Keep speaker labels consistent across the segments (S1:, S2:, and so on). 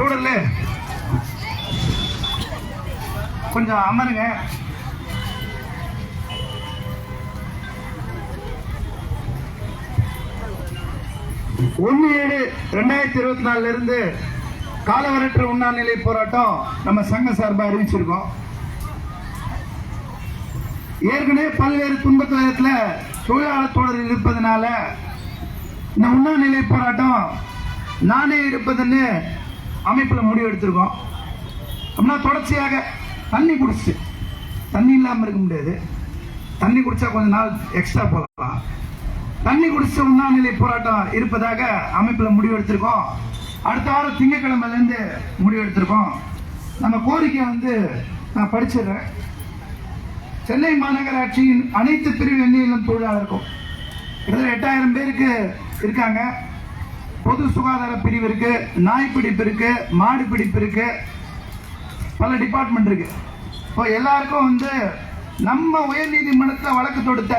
S1: சூழல்ல கொஞ்சம் அமருங்க. ஒன்று ஏழு ரெண்டாயிரத்தி இருபத்தி நாலுல இருந்து காலவரற்ற உண்ணாநிலை போராட்டம் நம்ம சங்க சார்பாக அறிவிச்சிருக்கோம். ஏற்கனவே பல்வேறு துன்பத்துல தொழிலாளர் தோழர்கள் இருப்பதனால இந்த உண்ணாநிலை போராட்டம் நானே இருப்பதுன்னு அமைப்பில் முடிவு எடுத்திருக்கோம். அப்படின்னா தொடர்ச்சியாக தண்ணி குடிச்சு தண்ணி இல்லாமல் இருக்க முடியாது. தண்ணி குடிச்சா கொஞ்ச நாள் எக்ஸ்ட்ரா போகலாம். தண்ணி குடிச்ச உண்ணாநிலை போராட்டம் இருப்பதாக அமைப்பில் முடிவு எடுத்திருக்கோம். அடுத்த வாரம் திங்கக்கிழமையிலேருந்து முடிவு எடுத்திருக்கோம். நம்ம கோரிக்கை வந்து நான் படிச்சிடுறேன். சென்னை மாநகராட்சியின் அனைத்து பிரிவு எண்ணிலும் தொழிலாளருக்கும் கிட்டத்தட்ட எட்டாயிரம் பேருக்கு இருக்காங்க. பொது சுகாதார பிரிவு இருக்கு நாய் பிடிப்பு இருக்கு மாடு பிடிப்பு இருக்கு பல டிபார்ட்மெண்ட் இருக்கு. இப்போ எல்லாருக்கும் வந்து நம்ம உயர்நீதிமன்றத்தில் வழக்கு தொடுத்த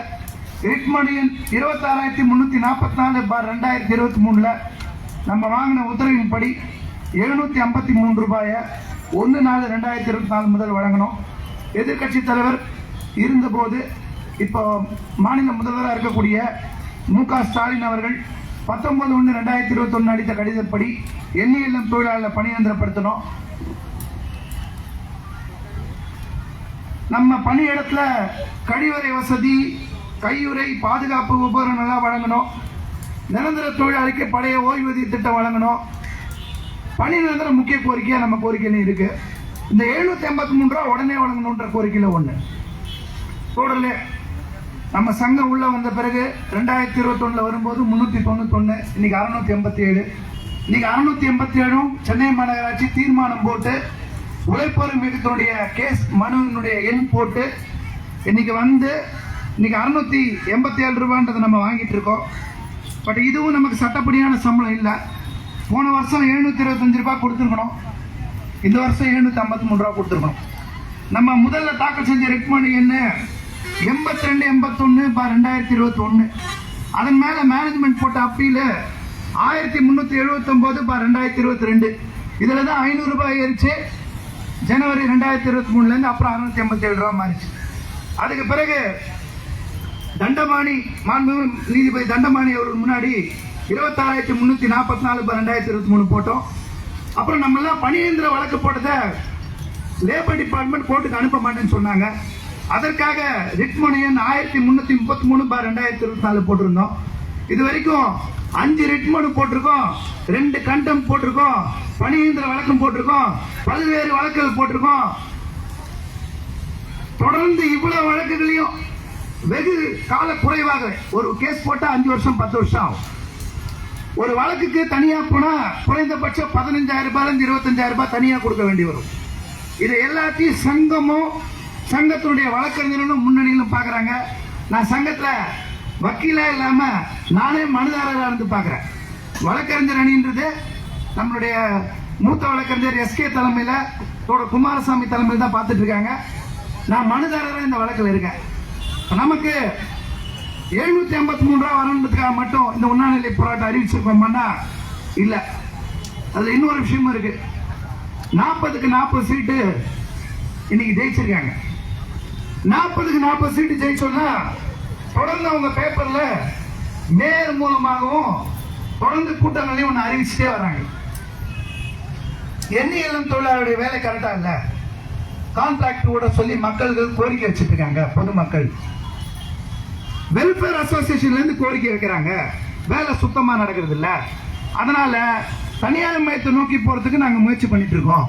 S1: ரிட்மணியன் இருபத்தாறாயிரத்தி முந்நூற்றி நாற்பத்தி நாலு பார் ரெண்டாயிரத்தி இருபத்தி மூணில் நம்ம வாங்கின உத்தரவின்படி எழுநூற்றி ஐம்பத்தி மூணு ரூபாயை ஒன்று நாலு ரெண்டாயிரத்தி இருபத்தி நாலு முதல் வழங்கணும். எதிர்க்கட்சி தலைவர் இருந்தபோது இப்போ மாநில முதல்வராக இருக்கக்கூடிய மு க ஸ்டாலின் அவர்கள் பத்தொன்பது ஒன்று ரெண்டாயிரத்தி இருபத்தொன்னு அடித்த கடிதப்படி எல்இஎல்எம் தொழிலாளர் பணியந்திரப்படுத்தணும். நம்ம பணியிடத்துல கழிவறை வசதி கையுறை பாதுகாப்பு உபகரணங்கள்லாம் வழங்கணும். நிரந்தர தொழிலாளிக்கு பழைய ஓய்வூதிய திட்டம் வழங்கணும். பணி நிரந்தர முக்கிய கோரிக்கையாக நம்ம கோரிக்கைன்னு இருக்கு. இந்த எழுநூத்தி ஐம்பத்தி மூணு ரூபா உடனே வழங்கணுன்ற கோரிக்கையில் ஒன்று தொடர்ல நம்ம சங்கம் உள்ள வந்த பிறகு ரெண்டாயிரத்தி இருபத்தொன்னுல வரும்போது முன்னூத்தி தொண்ணூத்தொன்று இன்னைக்கு அறுநூத்தி எண்பத்தி ஏழு. இன்னைக்கு அறுநூத்தி எண்பத்தி ஏழும் சென்னை மாநகராட்சி தீர்மானம் போட்டு உழைப்பாளர் மிகத்தினுடைய கேஸ் மனுவினுடைய எண் போட்டு இன்னைக்கு வந்து இன்னைக்கு அறுநூத்தி எண்பத்தி ஏழு ரூபான்றதை நம்ம வாங்கிட்டு இருக்கோம். பட் இதுவும் நமக்கு சட்டப்படியான சம்பளம் இல்லை. போன வருஷம் எழுநூத்தி இருபத்தஞ்சு ரூபாய் கொடுத்துருக்கணும். இந்த வருஷம் எழுநூத்தி ஐம்பத்தி மூணு ரூபா கொடுத்துருக்கணும். நம்ம முதல்ல தாக்கல் செஞ்ச ரெக்மனி என்ன? எண்பத்தி ரெண்டு எண்பத்தொன்னு ரெண்டாயிரத்தி இருபத்தி ஒன்னு அதன் மேல மேனேஜ்மெண்ட் போட்ட அப்பீல ஆயிரத்தி முன்னூத்தி எழுபத்தி ஒன்பது ரெண்டாயிரத்தி இருபத்தி ரெண்டு இதுல தான் ஐநூறு ரூபாய் ஏறிச்சு. ஜனவரி ரெண்டாயிரத்தி இருபத்தி மூணுல இருந்து அப்புறம் அறுநூத்தி எண்பத்தி ஏழு ரூபாய் மாறிச்சு. அதுக்கு பிறகு தண்டமாணி மாண்பு நீதிபதி தண்டமாணி அவர்கள் முன்னாடி இருபத்தாறாயிரத்தி முன்னூத்தி நாற்பத்தி நாலு ரெண்டாயிரத்தி இருபத்தி மூணு போட்டோம். அப்புறம் நம்மளாம் பணியந்திர வழக்கு போட்டதை லேபர் டிபார்ட்மெண்ட் கோர்ட்டுக்கு அனுப்ப மாட்டேன்னு சொன்னாங்க. அதற்காக ரிட்மோனியன் ஆயிரத்தி முன்னூத்தி முப்பத்தி மூணு பார் ரெண்டாயிரத்தி இருபத்தி நாலு போட்டிருந்தோம். இது வரைக்கும் அஞ்சு ரிட்மனு போட்டிருக்கோம் ரெண்டு கண்டம் போட்டிருக்கோம் பணியந்திர வழக்கம் போட்டிருக்கோம் பல்வேறு வழக்குகள் போட்டிருக்கோம். தொடர்ந்து இவ்வளவு வழக்குகளையும் வெகு கால குறைவாக ஒரு கேஸ் போட்டா அஞ்சு வருஷம் பத்து வருஷம் ஆகும். ஒரு வழக்குக்கு தனியா போனா குறைந்தபட்சம் பதினஞ்சாயிரம் ரூபாய் இருபத்தஞ்சாயிரம் ரூபாய் தனியா கொடுக்க வேண்டி வரும். இது எல்லாத்தையும் சங்கமும் சங்கத்தினுடைய வழக்கறிஞர்களும் முன்னணியிலும் பார்க்குறாங்க. நான் சங்கத்தில் வக்கீலா இல்லாமல் நானே மனுதாரராக இருந்து பார்க்குறேன். வழக்கறிஞர் அணின்றது நம்மளுடைய மூத்த வழக்கறிஞர் எஸ்கே தலைமையில் தோட குமாரசாமி தலைமையில் தான் பார்த்துட்டு இருக்காங்க. நான் மனுதாரராக இந்த வழக்கில் இருக்கேன். நமக்கு எழுநூத்தி ஐம்பத்தி மூணு ரூபா வரணுன்றதுக்காக மட்டும் இந்த உண்ணாநிலை போராட்டம் அறிவிச்சிருக்கோம்னா இல்லை. அதில் இன்னொரு விஷயமும் இருக்கு. நாற்பதுக்கு நாற்பது சீட்டு இன்னைக்கு ஜெயிச்சிருக்காங்க. நாற்பதுக்கு நாற்பது சீட்டு ஜெயிச்சோம்னா தொடர்ந்து அவங்க பேப்பர்ல நேர் மூலமாகவும் தொடர்ந்து கூட்டங்களையும் ஒன்று அறிவிச்சுட்டே வராங்க எண்ணியலும் தொழிலாளருடைய வேலை கரெக்டா இல்ல. கான்ட்ராக்ட் கூட சொல்லி மக்கள்கள் கோரிக்கை வச்சிட்டு இருக்காங்க பொதுமக்கள் வெல்ஃபேர் அசோசியேஷன்ல இருந்து கோரிக்கை வைக்கிறாங்க. வேலை சுத்தமா நடக்கிறது இல்ல. அதனால தனியார் மையத்தை நோக்கி போறதுக்கு நாங்க முயற்சி பண்ணிட்டு இருக்கோம்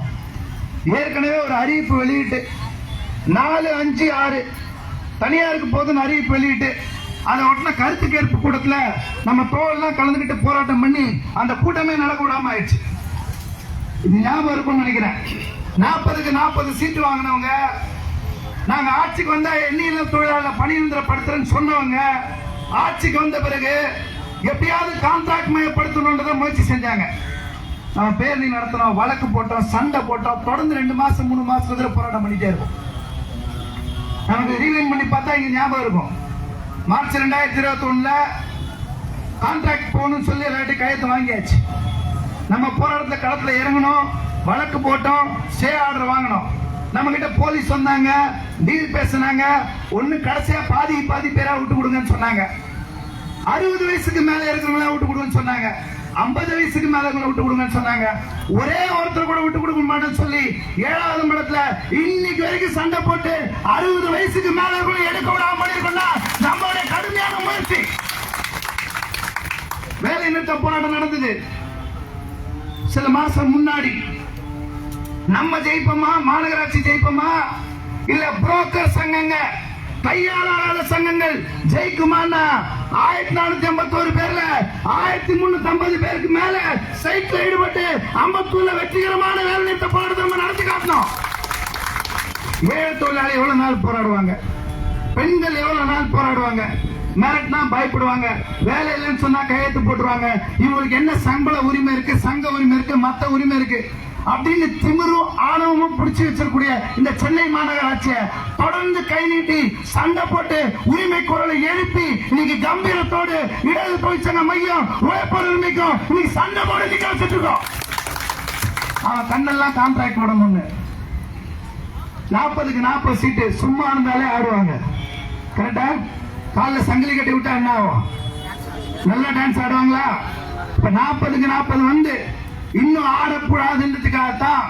S1: ஏற்கனவே ஒரு அறிவிப்பு வெளியிட்டு நாலு அஞ்சு ஆறு. தனியாருக்கு போதும் அறிவிப்பு வெளியிட்டு அதை ஒட்டின கருத்து கேட்பு கூட்டத்தில் நம்ம தோல்லாம் கலந்துக்கிட்டு போராட்டம் பண்ணி அந்த கூட்டமே நடக்க விடாம ஆயிடுச்சு. இது ஞாபகம் இருக்கும்னு நினைக்கிறேன். நாற்பதுக்கு நாற்பது சீட்டு வாங்கினவங்க நாங்க ஆட்சிக்கு வந்தா எண்ணியல தொழிலாளர் பணியந்திரப்படுத்துறேன்னு சொன்னவங்க ஆட்சிக்கு வந்த பிறகு எப்படியாவது கான்ட்ராக்ட் மயப்படுத்தணுன்றத முயற்சி செஞ்சாங்க. நம்ம பேரணி நடத்தினோம் வழக்கு போட்டோம் சண்டை போட்டோம் தொடர்ந்து ரெண்டு மாசம் மூணு மாசத்துக்கு போராட்டம் பண்ணிட்டே இருக்கும் நமக்கு ரீவைன் பண்ணி பார்த்தா இங்கே ஞாபகம் இருக்கும். மார்ச் ரெண்டாயிரத்தி இருபத்தி ஒன்றில் கான்ட்ராக்ட் போகணும்னு சொல்லி எல்லாட்டி கையத்தை வாங்கியாச்சு. நம்ம போராட்டத்தில் களத்தில் இறங்கணும் வழக்கு போட்டோம் ஸ்டே ஆர்டர் வாங்கினோம். நம்ம கிட்ட போலீஸ் வந்தாங்க டீல் பேசுனாங்க ஒன்று கடைசியாக பாதி பாதி பேராக விட்டு கொடுங்கன்னு சொன்னாங்க. அறுபது வயசுக்கு மேலே இருக்கிறவங்கள விட்டு கொடுங்கன்னு சொன்னாங்க. ஐம்பது வயசுக்கு மேல விட்டு கொடுங்கன்னு சொன்னாங்க. ஒரே ஒருத்தர் கூட விட்டு கொடுக்க மாட்டேன்னு சொல்லி ஏழாவது மடத்துல இன்னைக்கு வரைக்கும் சண்டை போட்டு அறுபது வயசுக்கு மேல இருக்கிறவங்க எடுக்க விடாம பண்ணிருக்கோம்னா நம்மளுடைய கடுமையான முயற்சி. வேலை நிறுத்த போராட்டம் நடந்தது. சில மாசம் முன்னாடி நம்ம ஜெயிப்போமா? மாநகராட்சி ஜெயிப்போமா? இல்ல புரோக்கர் சங்கங்க கையாளாத சங்கங்கள். ஜெயிக்குமான்னா ஆயிரத்தி நானூத்தி ஐம்பத்தோரு பேர்ல ஆயிரத்தி முன்னூத்தி ஐம்பது பேருக்கு மேல சைட்ல ஈடுபட்டு ஐம்பத்தூர்ல வெற்றிகரமான வேலை நிறுத்த போராட்டத்தை நம்ம நடத்தி காட்டணும். ஏழை தொழிலாளி எவ்வளவு நாள் போராடுவாங்க? பெண்கள் எவ்வளவு நாள் போராடுவாங்க? மிரட்டினா பயப்படுவாங்க. வேலை இல்லைன்னு சொன்னா கையெழுத்து போட்டுருவாங்க. இவங்களுக்கு என்ன சம்பள உரிமை இருக்கு சங்க உரிமை இருக்கு மத்த உரிமை இருக்கு? அப்படின்னு திமிரும் ஆணவமும் பிடிச்சு வச்சிருக்கூடிய இந்த சென்னை மாநகராட்சியை தொடர்ந்து கை நீட்டி சண்டை போட்டு உரிமை குரலை எழுப்பி இன்னைக்கு கம்பீரத்தோடு இடது தொழிற்சங்க மையம் உழைப்பர் உரிமைக்கும் இன்னைக்கு சண்டை போட நிக்க வச்சிருக்கோம் அவன் கண்ணெல்லாம் கான்ட்ராக்ட் போடணும்னு. நாற்பதுக்கு நாற்பது சீட்டு சும்மா இருந்தாலே ஆடுவாங்க. கரெக்டா காலைல சங்கிலி கட்டி விட்டா என்ன ஆகும்? நல்லா டான்ஸ் ஆடுவாங்களா? இப்ப நாற்பதுக்கு நாற்பது வந்து இன்னும் ஆடக்கூடாதுன்றதுக்காகத்தான்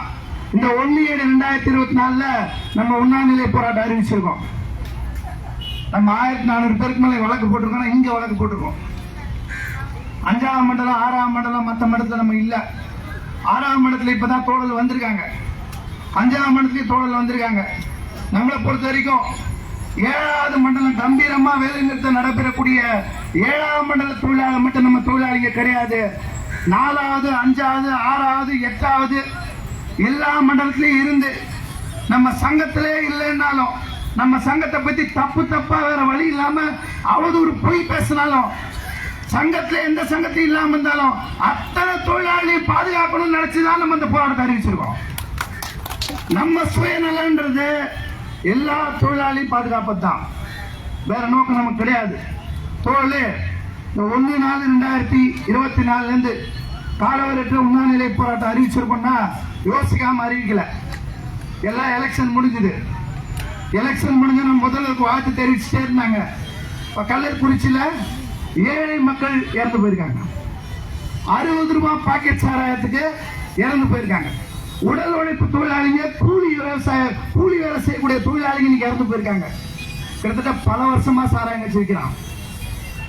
S1: இந்த ஒன்னு ஏழு ரெண்டாயிரத்தி இருபத்தி நாலுல நம்ம உண்ணாநிலை போராட்டம் அறிவிச்சிருக்கோம். நம்ம ஆயிரத்தி நானூறு பேருக்கு மேலே வழக்கு போட்டிருக்கோம் இங்க வழக்கு போட்டிருக்கோம். அஞ்சாவது மண்டலம் ஆறாம் மண்டலம் மற்ற மண்டலத்தில் நம்ம இல்லை. ஆறாவது மண்டலத்தில் இப்பதான் தோழல் வந்திருக்காங்க. அஞ்சாவது மண்டலத்துலேயும் தோழல் வந்திருக்காங்க. நம்மளை பொறுத்த வரைக்கும் ஏழாவது மண்டலம் கம்பீரமா வேலை நிறுத்தம் நடைபெறக்கூடிய ஏழாவது மண்டல தொழிலாளர் மட்டும் நம்ம தொழிலாளிங்க கிடையாது. நாலாவது அஞ்சாவது ஆறாவது எட்டாவது எல்லா மண்டலத்திலையும் இருந்து நம்ம சங்கத்திலே இல்லைன்னாலும் நம்ம சங்கத்தை பத்தி தப்பு தப்பா வேற வழி இல்லாம அவதூறு பொய் பேசினாலும் சங்கத்துல எந்த சங்கத்தையும் இல்லாம இருந்தாலும் அத்தனை தொழிலாளியை பாதுகாக்கணும்னு நினைச்சுதான் நம்ம இந்த போராட்டத்தை அறிவிச்சிருக்கோம். நம்ம சுயநலன்றது எல்லா தொழிலாளியும் பாதுகாப்பு தான் வேற நோக்கம் நமக்கு கிடையாது. தோழே இந்த ஒன்று நாலு ரெண்டாயிரத்தி இருபத்தி நாலுலேருந்து காலவரற்ற உண்ணாநிலை போராட்டம் அறிவிச்சிருக்கோம்னா யோசிக்காமல் அறிவிக்கல. எல்லாம் எலெக்ஷன் முடிஞ்சுது. எலெக்ஷன் முடிஞ்ச முதல்வருக்கு வாழ்த்து தெரிவிச்சுட்டே இருந்தாங்க இப்போ கள்ளக்குறிச்சியில ஏழை மக்கள் இறந்து போயிருக்காங்க. அறுபது ரூபாய் பாக்கெட் சாராயத்துக்கு இறந்து போயிருக்காங்க. உடல் உழைப்பு தொழிலாளிங்க கூலி விவசாய கூலி வேலை செய்யக்கூடிய தொழிலாளிங்க இன்னைக்கு இறந்து போயிருக்காங்க. கிட்டத்தட்ட பல வருஷமா சாராயம் வச்சிருக்கிறான்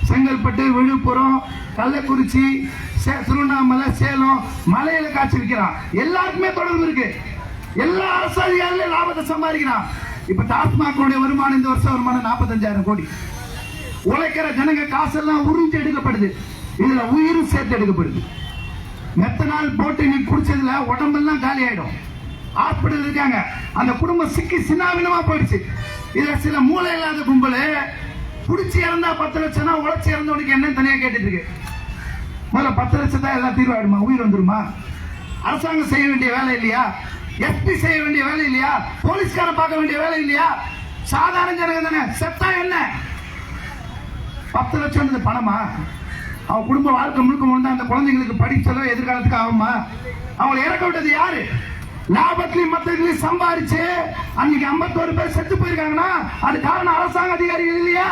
S1: செங்கல்பட்டு விழுப்புரம் கள்ளக்குறிச்சி சே- திருவண்ணாமலை சேலம் மலையில காய்ச்சிருக்கிறான் எல்லாருக்குமே தொடர்பு இருக்கு. எல்லா அரசு அதிகாரிகளும் லாபத்தை சம்பாதிக்கிறான். இப்ப டாஸ்மாகனுடைய வருமானம் இந்த வருஷம் வருமானம் நாற்பத்தஞ்சாயிரம் கோடி. உழைக்கிற ஜனங்க காசெல்லாம் உறிஞ்சு எடுக்கப்படுது. இதுல உயிரும் சேர்த்து எடுக்கப்படுது. மெத்த நாள் போட்டு நீ குடிச்சதுல உடம்பெல்லாம் காலி ஆயிடும் ஹாஸ்பிட்டல் இருக்காங்க. அந்த குடும்பம் சிக்கி சின்னாவினமா போயிடுச்சு. இதுல சில மூளை இல்லாத கும்பல் குடிச்சு இறந்தா பத்து லட்சம்னா உழைச்சி இறந்தவனுக்கு என்ன தனியா கேட்டுட்டு இருக்கு? முதல்ல பத்து லட்சம் தான் எல்லாம் தீர்வாயிடுமா? உயிர் வந்துருமா? அரசாங்கம் செய்ய வேண்டிய வேலை இல்லையா? எஸ்பி செய்ய வேண்டிய வேலை இல்லையா? போலீஸ்கார பார்க்க வேண்டிய வேலை இல்லையா? சாதாரண ஜனங்க தானே. செத்தா என்ன? பத்து லட்சம் பணமா? அவன் குடும்ப வாழ்க்கை முழுக்க முழுக்க அந்த குழந்தைங்களுக்கு படிச்சதோ எதிர்காலத்துக்கு ஆகுமா? அவங்களை இறக்க விட்டது யாரு? லாபத்திலையும் மத்தத்திலையும் சம்பாரிச்சு அன்னைக்கு 51 பேர் செத்து போயிருக்காங்கன்னா அது காரணம் அரசாங்க அதிகாரிகள் இல்லையா?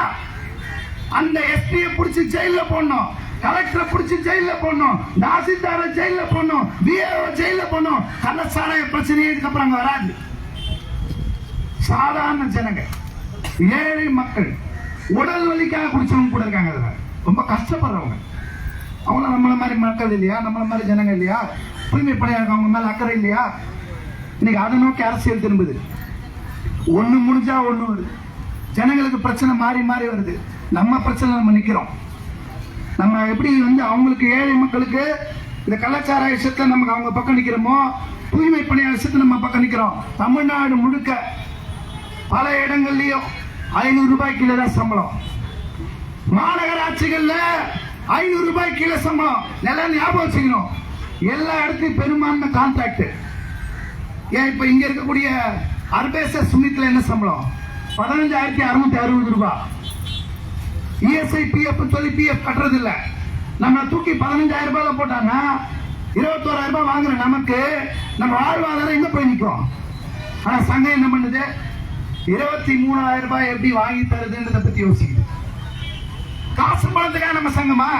S1: அந்த எஸ்பியை பிடிச்சி ஜெயில போடணும். கலெக்டரை பிடிச்சி ஜெயில போடணும். தாசில்தாரை ஜெயில போடணும். விஏஓ ஜெயில போடணும். கள்ளச்சாராய பிரச்சனையே இதுக்கப்புறம் அங்கே வராது. சாதாரண ஜனங்க. ஏழை மக்கள். உடல் வலிக்காக குடிச்சவங்க கூட இருக்காங்க அதில். ரொம்ப கஷ்டப்படுறவங்க. அவங்கள நம்மள மாதிரி மக்கள் இல்லையா? நம்மள மாதிரி ஜனங்க இல்லையா? தூய்மை பணியாளர்கள் அவங்க மேலே அக்கறை இல்லையா? இன்னைக்கு அதை நோக்கி அரசியல் திரும்புது. ஒன்று முடிஞ்சா ஒன்று வருது. ஜனங்களுக்கு பிரச்சனை மாறி மாறி வருது. நம்ம பிரச்சனை நம்ம நிற்கிறோம் நம்ம எப்படி வந்து அவங்களுக்கு ஏழை மக்களுக்கு இந்த கலாச்சார விஷயத்தில் நமக்கு அவங்க பக்கம் நிக்கிறோமோ தூய்மை பணியாளர் விஷயத்தில் நம்ம பக்கம் நிற்கிறோம் தமிழ்நாடு முழுக்க பல இடங்கள்லையும் ஐநூறு ரூபாய் கீழே தான் சம்பளம். மாநகராட்சிகள்ல ஐநூறு ரூபாய் கீழே சம்பளம். நல்லா ஞாபகம் வச்சுக்கணும். எல்லா இடத்துலையும் பெரும்பான்மை கான்ட்ராக்ட் ஏன் இப்போ இங்கே இருக்கக்கூடிய அர்பேச சுமித்ல என்ன சம்பளம்? பதினஞ்சாயிரத்தி அறுநூத்தி அறுபது ரூபாய். இஎஸ்ஐ பிஎஃப் சொல்லி பிஎஃப் கட்டுறது இல்ல நம்ம தூக்கி பதினஞ்சாயிரம் ரூபாயில போட்டாங்க இருபத்தோராயிரம் ரூபாய் வாங்குற நமக்கு நம்ம வாழ்வாதாரம் எங்க போய் நிற்கும் ஆனா சங்கம் என்ன பண்ணுது? இருபத்தி மூணாயிரம் ரூபாய் எப்படி வாங்கி தருதுன்றத பத்தி யோசிக்குது. காசு பணத்துக்காக நம்ம சங்கமா?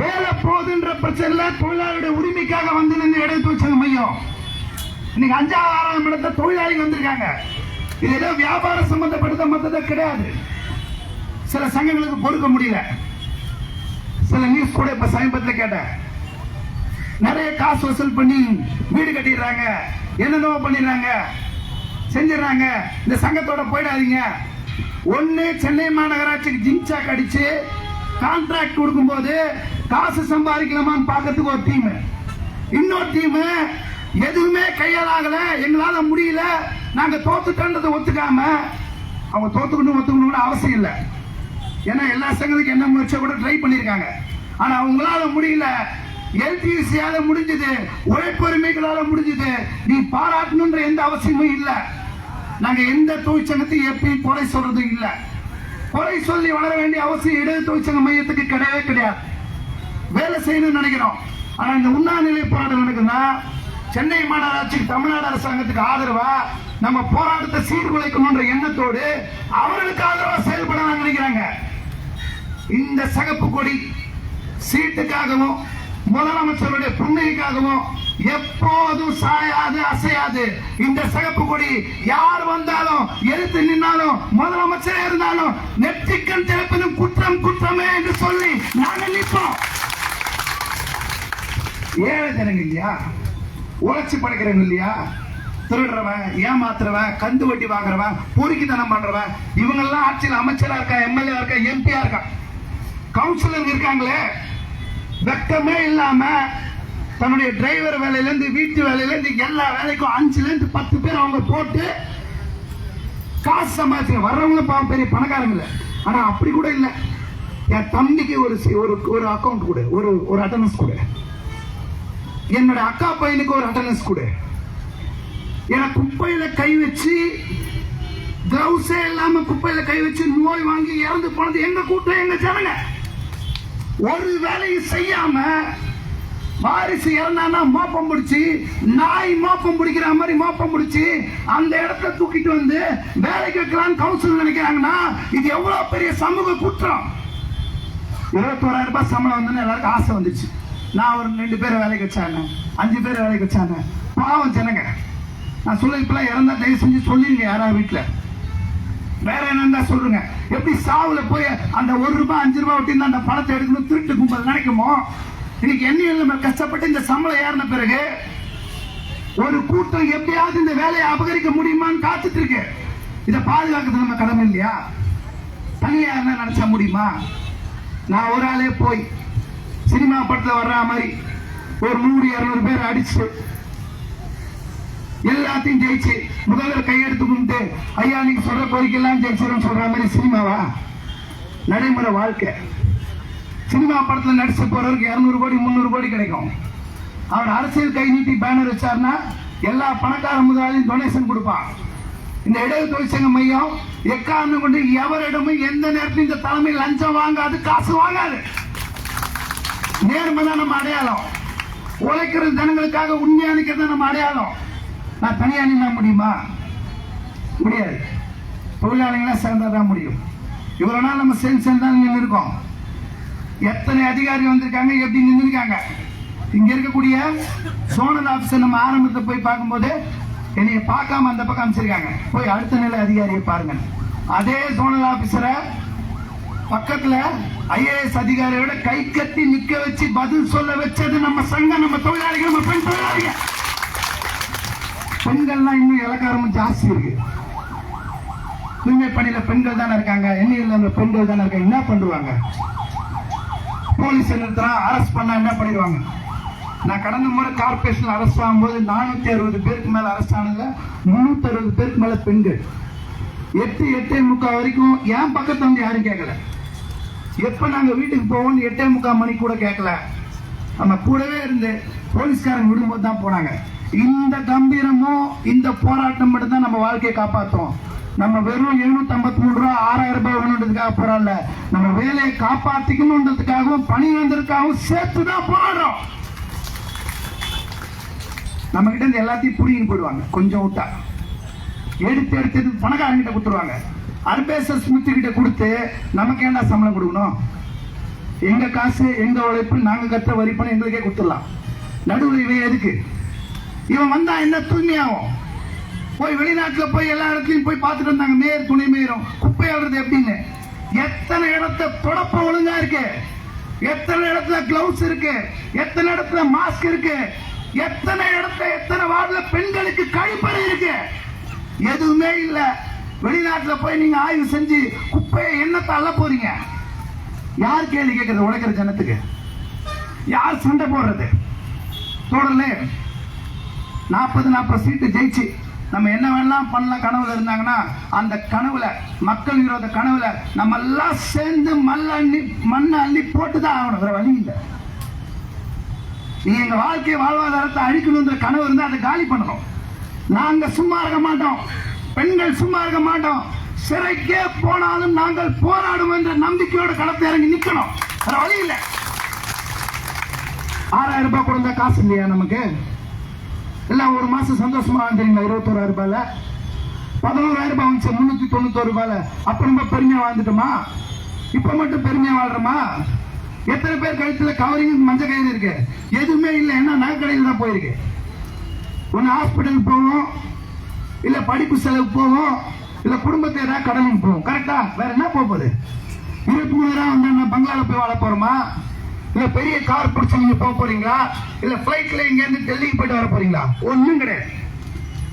S1: வேலை போகுதுன்ற பிரச்சனைல தொழிலாளருடைய உரிமைக்காக வந்து நின்று எடுத்து வச்சாங்க மையம். இன்னைக்கு அஞ்சாவது ஆறாம் இடத்த தொழிலாளிகள் வந்திருக்காங்க. இது ஏதோ வியாபாரம் சம்பந்தப்பட்டத மத்தத கிடையாது. சில சங்கங்களுக்கு பொறுக்க முடியல. சில நியூஸ் கூட இப்ப சமீபத்தில் கேட்டேன். நிறைய காசு வசூல் பண்ணி வீடு கட்டிடுறாங்க. என்னென்னவோ பண்ணிடுறாங்க. செஞ்சிடறாங்க. இந்த சங்கத்தோட போயிடாதீங்க. ஒன்று சென்னை மாநகராட்சிக்கு ஜிங்சாக் அடிச்சு கான்ட்ராக்ட் கொடுக்கும்போது காசு சம்பாதிக்கலாமான்னு பார்க்கறதுக்கு ஒரு டீம் இன்னொரு டீம் எதுவுமே கையால் ஆகல எங்களால முடியல. நாங்க தோத்துட்டோன்றதை ஒத்துக்காம அவங்க தோத்துக்கணும் ஒத்துக்கணும்னு அவசியம் இல்லை. ஏன்னா எல்லா சங்கத்துக்கும் என்ன முயற்சியை கூட ட்ரை பண்ணியிருக்காங்க ஆனால் அவங்களால முடியல. எல்டிசியால முடிஞ்சது. உழைப்புரிமைகளால முடிஞ்சது. நீ பாராட்டணுன்ற எந்த அவசியமும் இல்லை. நாங்க எந்த தொழிற்சங்கத்தையும் எப்பயும் குறை சொல்றது இல்லை. குறை சொல்லி வளர வேண்டிய அவசியம் இடது தொழிற்சங்க மையத்துக்கு கிடையவே கிடையாது. வேலை செய்யணும்னு நினைக்கிறோம். ஆனா இந்த உண்ணாநிலை போராட்டம் நடக்குதுன்னா சென்னை மாநகராட்சிக்கு தமிழ்நாடு அரசாங்கத்துக்கு ஆதரவா நம்ம போராட்டத்தை சீர்குலைக்கணும்ன்ற எண்ணத்தோடு அவர்களுக்கு ஆதரவாக செயல்பட நினைக்கிறாங்க. இந்த சகப்பு கொடி சீட்டுக்காகவும் முதலமைச்சருடைய புண்ணியக்காகவும் எப்போதும் சாயாது அசையாது. இந்த சிகப்பு கொடி யார் வந்தாலும் எதிர்த்து நின்னாலும் முதலமைச்சரே இருந்தாலும் நெற்றிக்கண் திறப்பதும் குற்றம் குற்றமே என்று சொல்லி நாங்கள் நிற்போம். ஏழை ஜனங்க இல்லையா? உழைச்சி படைக்கிறவங்க இல்லையா? திருடுறவன் ஏமாத்துறவன் கந்து வட்டி வாங்குறவன் பொறுக்கித்தனம் பண்றவன் இவங்கெல்லாம் ஆட்சியில் அமைச்சரா இருக்கா எம்எல்ஏ இருக்கா எம்பியா இருக்கா? கவுன்சிலர் இருக்காங்களே? வெக்கமே இல்லாம தன்னுடைய டிரைவர் வேலையிலேருந்து வீட்டு வேலையிலேருந்து எல்லா வேலைக்கும் அஞ்சுலேருந்து பத்து பேர் அவங்க போட்டு காசு சம்பாதிச்சு வர்றவங்க பாவம் பெரிய பணக்காரங்க இல்லை. ஆனால் அப்படி கூட இல்லை. என் தம்பிக்கு ஒரு ஒரு ஒரு அக்கௌண்ட் கொடு ஒரு ஒரு அட்டனன்ஸ் கொடு. என்னோட அக்கா பையனுக்கு ஒரு அட்டனன்ஸ் கொடு. எனக்கு குப்பையில கை வச்சு கிளவுஸே இல்லாம குப்பையில கை வச்சு நோய் வாங்கி இறந்து போனது எங்க கூட்டம் எங்க ஜனங்க? ஒரு வேலையும் செய்யாம வாரிசு இறந்தானா மோப்பம் பிடிச்சி நாய் மோப்பம் பிடிக்கிற மாதிரி மோப்பம் பிடிச்சி அந்த இடத்த தூக்கிட்டு வந்து வேலைக்கு வைக்கலாம்னு கவுன்சில் நினைக்கிறாங்கன்னா இது எவ்வளவு பெரிய சமூக குற்றம்? இருபத்தோராயிரம் ரூபாய் சம்பளம் வந்து எல்லாருக்கும் ஆசை வந்துச்சு. நான் ஒரு ரெண்டு பேரை வேலைக்கு வச்சாங்க அஞ்சு பேர் வேலைக்கு வச்சாங்க பாவம் ஜனங்க. நான் சொல்ல இப்பெல்லாம் இறந்தா தயவு செஞ்சு சொல்லிருங்க யாராவது வீட்டில் வேற என்னன்னா சொல்லுங்க. எப்படி சாவுல போய் அந்த ஒரு ரூபாய் அஞ்சு ரூபாய் ஒட்டி அந்த பணத்தை எடுக்கணும் திருட்டு கும்பல் நினைக்குமோ? இன்னைக்கு என்ன நம்ம கஷ்டப்பட்டு இந்த சம்பளம் ஏறின பிறகு ஒரு கூட்டம் எப்படியாவது இந்த வேலையை அபகரிக்க முடியுமான்னு காத்துட்டு இருக்கு. இதை பாதுகாக்கிறது நம்ம கடமை இல்லையா? தனியா என்ன நினைச்சா முடியுமா? நான் ஒரு ஆளே போய் சினிமா படத்தில் வர்ற மாதிரி ஒரு நூறு இரநூறு பேர் அடிச்சு எல்லாத்தையும் ஜெயிச்சு முதல்வர் கையெடுத்து கும்பிட்டு ஐயா நீங்க சொல்ற கோரிக்கைலாம் ஜெயிச்சிடும் சொல்ற மாதிரி சினிமாவா? நடைமுறை வாழ்க்கை. சினிமா படத்துல நடிச்சு போறவருக்கு இரநூறு கோடி முந்நூறு கோடி கிடைக்கும். அவர் அரசியல் கை நீட்டி பேனர் வச்சாருன்னா எல்லா பணக்கார முதலாளியும் டொனேஷன் கொடுப்பான். இந்த இடது தொழிற்சங்க மையம் எக்காரணம் கொண்டு எவரிடமும் எந்த நேரத்திலும் இந்த தலைமை லஞ்சம் வாங்காது காசு வாங்காது. நேர்மை தான் நம்ம அடையாளம். உழைக்கிற ஜனங்களுக்காக உண்மையானிக்கிறது தான் நம்ம அடையாளம். நான் தனியாக நின்னா முடியுமா? முடியாது. தொழிலாளிகளாக சேர்ந்தால் தான் முடியும். இவ்வளோ நாள் நம்ம சேர்ந்து சேர்ந்தால் நின்று இருக்கோம் எத்தனை அதிகாரி வந்திருக்காங்க எப்படி நின்றுருக்காங்க இங்கே இருக்கக்கூடிய சோனல் ஆஃபீஸர் நம்ம ஆரம்பத்தை போய் பார்க்கும்போது என்னைய பார்க்காம அந்த பக்கம் அமைச்சிருக்காங்க போய் அடுத்த நிலை அதிகாரியை பாருங்க அதே சோனல் ஆஃபீஸரை பக்கத்தில் ஐஏஎஸ் அதிகாரியோட கை கட்டி நிற்க வச்சு பதில் சொல்ல வச்சது நம்ம சங்கம் நம்ம தொழிலாளிகள் நம்ம பெண் தொழிலாளிகள். பெண்கள்லாம் இன்னும் இலக்காரமும் ஜாஸ்தி இருக்கு. தூய்மை பணியில பெண்கள் தானே இருக்காங்க எண்ணியில் பெண்கள் தானே இருக்காங்க என்ன பண்ணுவாங்க? போலீஸ் நிறுத்தினா அரெஸ்ட் பண்ணா என்ன பண்ணிடுவாங்க? நான் கடந்த முறை கார்பரேஷன் அரெஸ்ட் ஆகும்போது நானூத்தி அறுபது பேருக்கு மேல அரெஸ்ட் ஆனதுல முன்னூத்தி அறுபது பேருக்கு மேல பெண்கள். எட்டு எட்டே முக்கால் வரைக்கும் என் பக்கத்துல வந்து யாரும் கேட்கல எப்ப நாங்க வீட்டுக்கு போவோம்னு எட்டே முக்கால் மணி கூட கேட்கல நம்ம கூடவே இருந்து போலீஸ்காரங்க விடும்போது தான் போனாங்க. இந்த கம்பீரமும் இந்த போராட்டம் மட்டும் தான் நம்ம வாழ்க்கையை காப்பாத்தும். நம்ம வெறும் எழுநூத்தி ஐம்பத்தி மூணு ரூபா ஆறாயிரம் ரூபாய் வேணுன்றதுக்காக போராடல. நம்ம வேலையை காப்பாத்திக்கணுன்றதுக்காகவும் பணி வந்ததுக்காகவும் சேர்த்து தான் போராடுறோம். நம்ம கிட்ட இருந்து எல்லாத்தையும் புடிங்கிட்டு போயிடுவாங்க. கொஞ்சம் விட்டா. எடுத்து எடுத்து எடுத்து பணக்காரங்கிட்ட கொடுத்துருவாங்க. அர்பேசர் ஸ்மித்து கிட்ட கொடுத்து நமக்கு என்ன சம்பளம் கொடுக்கணும்? எங்க காசு எங்க உழைப்பு நாங்க கட்ட வரி பணம் எங்களுக்கே கொடுத்துடலாம். நடுவில் இவன் எதுக்கு? இவன் வந்தா என்ன தூய்மையாகும்? போய் வெளிநாட்டில் போய் எல்லா இடத்துலையும் போய் பார்த்துட்டு வந்தாங்க. மேயர் துணை மேயரும். குப்பை ஆடுறது எப்படின்னு? எத்தனை இடத்த தொடப்ப ஒழுங்கா இருக்கு? எத்தனை இடத்துல கிளவுஸ் இருக்கு? எத்தனை இடத்துல மாஸ்க் இருக்கு? எத்தனை இடத்துல எத்தனை வார்டுல பெண்களுக்கு கழிப்பறை இருக்கு? எதுவுமே இல்ல. வெளிநாட்டுல போய் நீங்க ஆய்வு செஞ்சு குப்பையை என்னத்தை அள்ள போறீங்க? யார் கேள்வி கேட்கறது? உழைக்கிற ஜனத்துக்கு. யார் சண்டை போடுறது? தொடர்ல நாற்பது நாற்பது சீட்டு ஜெயிச்சு நம்ம என்ன வேணாம் பண்ணலாம் கனவுல இருந்தாங்கன்னா அந்த கனவுல மக்கள் விரோத கனவுல நம்ம எல்லாம் சேர்ந்து மல்ல அள்ளி மண்ணை அள்ளி போட்டு தான் ஆகணும். வேற வழி இல்லை. நீங்க எங்க வாழ்க்கை வாழ்வாதாரத்தை அழிக்கணுங்கிற கனவு இருந்தா அதை காலி பண்ணணும். நாங்க சும்மா இருக்க மாட்டோம். பெண்கள் சும்மா இருக்க மாட்டோம். சிறைக்கே போனாலும் நாங்கள் போராடும் என்ற நம்பிக்கையோட களத்தை இறங்கி நிற்கணும் வேற வழி இல்லை. ஆறாயிரம் ரூபாய் கொடுத்தா காசு இல்லையா நமக்கு? எல்லாம் ஒரு மாசம் சந்தோஷமா தெரியுமா? இருபத்தோராயிரம் ரூபாயில? பதினோராயிரம் ரூபாய் வந்துச்சு முன்னூத்தி தொண்ணூத்தோரு ரூபாயில. அப்ப நம்ம பெருமையா வாழ்ந்துட்டோமா? இப்ப மட்டும் பெருமையா வாழ்றோமா? எத்தனை பேர் கழுத்துல கவரிங் மஞ்ச கயிறு இருக்கு? எதுவுமே இல்லை என்ன நகைக்கடையில் தான் போயிருக்கு. ஒன்னு ஹாஸ்பிட்டல் போவோம் இல்ல படிப்பு செலவு போவோம் இல்ல குடும்பத்தை ஏதாவது கடனுக்கு போவோம். கரெக்டா வேற என்ன போக போகுது? இருபத்தி மூணாயிரம் வந்து பங்களாவில் பங்களால போய் வாழ போறோமா? இல்ல பெரிய கார் பிடிச்சு நீங்க போக போறீங்களா? இல்ல பிளைட்ல இங்க இருந்து டெல்லிக்கு போயிட்டு வர போறீங்களா? ஒண்ணும் கிடையாது.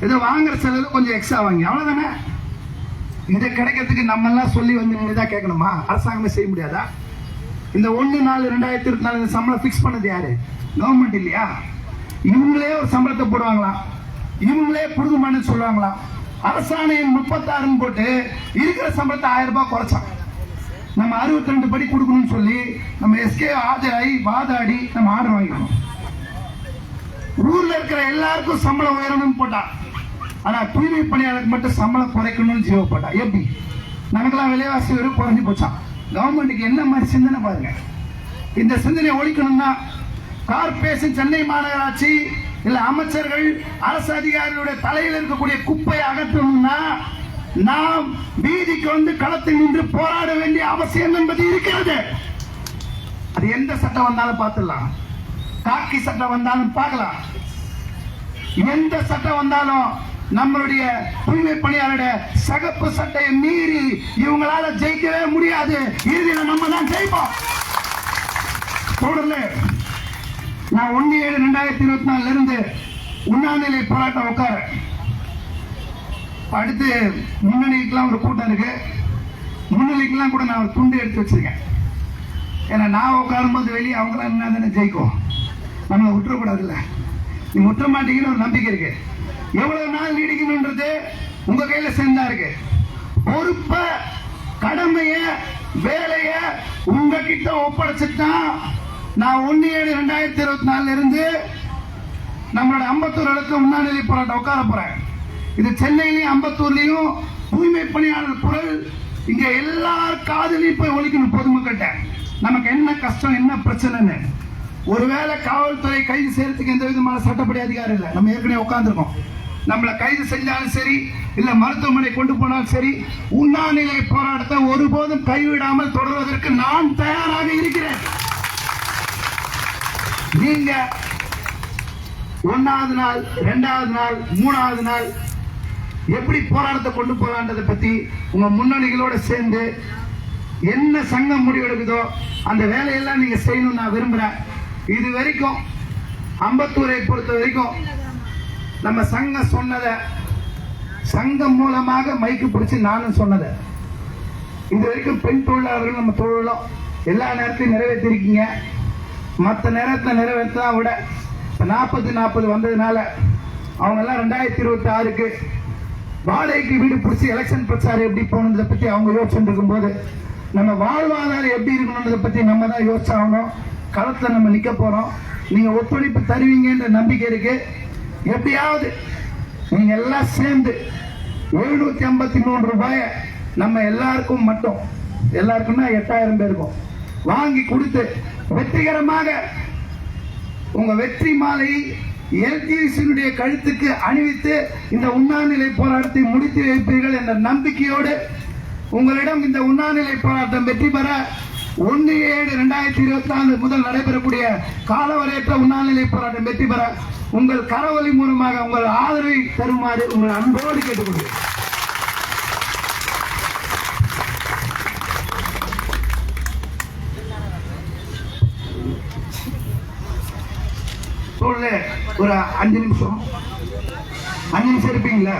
S1: இதை வாங்குற செலவு கொஞ்சம் எக்ஸ்ட்ரா வாங்கி. அவ்வளவுதானே? இதை கிடைக்கிறதுக்கு நம்ம எல்லாம் சொல்லி வந்து நீங்க தான் கேட்கணுமா? அரசாங்கமே செய்ய முடியாதா? இந்த ஒண்ணு நாலு ரெண்டாயிரத்தி இருபத்தி நாலு இந்த சம்பளம் ஃபிக்ஸ் பண்ணது யாரு? கவர்மெண்ட் இல்லையா? இவங்களே ஒரு சம்பளத்தை போடுவாங்களாம். இவங்களே புரிதுமானு சொல்லுவாங்களாம். அரசாணையின் முப்பத்தாறுன்னு போட்டு இருக்கிற சம்பளத்தை ஆயிரம் ரூபாய் குறைச்சான். நம்ம அறுபத்தி ரெண்டு படி கொடுக்கணும்னு சொல்லி நம்ம எஸ்கே ஆஜராகி வாதாடி நம்ம ஆர்டர் வாங்கிக்கணும் ஊர்ல இருக்கிற எல்லாருக்கும் சம்பளம் உயரணும்னு போட்டா. ஆனா தூய்மை பணியாளருக்கு மட்டும் சம்பளம் குறைக்கணும்னு ஜீவோ போட்டா எப்படி? நமக்கெல்லாம் விலைவாசி வரும் குறைஞ்சி போச்சான் கவர்மெண்ட்டுக்கு என்ன மாதிரி சிந்தனை பாருங்க. இந்த சிந்தனை ஒழிக்கணும்னா கார்பரேஷன் சென்னை மாநகராட்சி இல்ல அமைச்சர்கள் அரசு அதிகாரிகளுடைய தலையில் இருக்கக்கூடிய குப்பையை அகற்றணும்னா நாம் வீதிக்கு வந்து களத்தில் நின்று போராட வேண்டிய அவசியம் என்பது இருக்கிறது. அது எந்த சட்டம் வந்தாலும் பார்த்துடலாம். காக்கி சட்டம் வந்தாலும் பார்க்கலாம். எந்த சட்டம் வந்தாலும் நம்மளுடைய தூய்மை பணியாளருடைய சகப்பு சட்டையை மீறி இவங்களால ஜெயிக்கவே முடியாது. இறுதியில் நம்ம தான் ஜெயிப்போம். தொடர்ந்து நான் ஒன்னு ஏழு ரெண்டாயிரத்தி இருபத்தி நாலுல இருந்து உண்ணாநிலை போராட்டம் உட்கார அடுத்து முன்னணிக்கெல்லாம் ஒரு கூட்டம் இருக்கு. முன்னணிக்கெல்லாம் கூட நான் ஒரு துண்டு எடுத்து வச்சிருக்கேன். ஏன்னா நான் உட்காரும்போது வெளியே அவங்களாம் என்ன தானே ஜெயிக்கும். நம்ம விட்டுறக்கூடாதுல்ல. நீ விட்டுற மாட்டீங்கன்னு ஒரு நம்பிக்கை இருக்கு. எவ்வளவு நாள் நீடிக்கணும்ன்றது உங்க கையில சேர்ந்தா இருக்கு. பொறுப்ப கடமைய வேலைய உங்ககிட்ட ஒப்படைச்சிட்டான் நான் ஒன்னு ஏழு ரெண்டாயிரத்தி இருபத்தி நாலுல இருந்து நம்மளோட அம்பத்தூர் இடத்துல உண்ணாநிலை போராட்டம் உட்கார போறேன். இது சென்னையிலையும் அம்பத்தூர்லயும் தூய்மை பணியாளர் குரல். இங்க எல்லார் காதலையும் போய் ஒழிக்கணும் பொதுமக்கள்கிட்ட. நமக்கு என்ன கஷ்டம் என்ன பிரச்சனைன்னு. ஒருவேளை காவல்துறை கைது செய்யறதுக்கு எந்த விதமான சட்டப்படி அதிகாரம் இல்லை. நம்ம ஏற்கனவே உட்காந்துருக்கோம் நம்மளை கைது செஞ்சாலும் சரி இல்ல மருத்துவமனை கொண்டு போனாலும் சரி உண்ணாநிலை போராட்டத்தை ஒருபோதும் கைவிடாமல் தொடர்வதற்கு நான் தயாராக இருக்கிறேன். நீங்க ஒன்னாவது நாள் ரெண்டாவது நாள் மூணாவது நாள் எப்படி போராட்டத்தை கொண்டு போகலான்றதை பற்றி உங்கள் முன்னணிகளோடு சேர்ந்து என்ன சங்கம் முடிவெடுக்குதோ அந்த வேலையெல்லாம் நீங்கள் செய்யணும்னு நான் விரும்புகிறேன் இது வரைக்கும் அம்பத்தூரை பொறுத்த வரைக்கும் நம்ம சங்கம் சொன்னதை சங்கம் மூலமாக மைக்கு பிடிச்சி நானும் சொன்னதை. இது வரைக்கும் பெண் தொழிலாளர்கள் நம்ம தொழிலும். எல்லா நேரத்தையும் நிறைவேற்றிருக்கீங்க. மற்ற நேரத்தை நிறைவேற்றா விட இப்போ நாற்பது நாற்பது வந்ததுனால அவங்கெல்லாம் ரெண்டாயிரத்தி இருபத்தி ஆறுக்கு வாடகைக்கு வீடு பிடிச்சி எலெக்ஷன் பிரச்சாரம் எப்படி போகணுன்றதை பற்றி அவங்க யோசிச்சுட்டு இருக்கும்போது நம்ம வாழ்வாதாரம் எப்படி இருக்கணுன்றதை பற்றி நம்ம தான் யோசிச்சாகணும். களத்தில் நம்ம நிற்க போகிறோம் நீங்கள் ஒத்துழைப்பு தருவீங்கன்ற நம்பிக்கை இருக்கு. எப்படியாவது நீங்கள் எல்லாம் சேர்ந்து எழுநூத்தி ஐம்பத்தி மூணு ரூபாயை நம்ம எல்லாருக்கும் மட்டும் எல்லாருக்கும்னா எட்டாயிரம் பேருக்கும் வாங்கி கொடுத்து வெற்றிகரமாக உங்கள் வெற்றி மாலை எல்டிசியினுடைய கழுத்துக்கு அணிவித்து இந்த உண்ணாநிலை போராட்டத்தை முடித்து வைப்பீர்கள் என்ற நம்பிக்கையோடு உங்களிடம் இந்த உண்ணாநிலை போராட்டம் வெற்றி பெற ஒன்று ஏழு ரெண்டாயிரத்தி இருபத்தி நாலு முதல் நடைபெறக்கூடிய காலவரையற்ற உண்ணாநிலை போராட்டம் வெற்றி பெற உங்கள் கரவொலி மூலமாக உங்கள் ஆதரவை தருமாறு உங்கள் அன்போடு கேட்டுக்கொள்கிறேன். ஒரு அஞ்சு நிமிஷம். அஞ்சு நிமிஷம் இருப்பீங்களா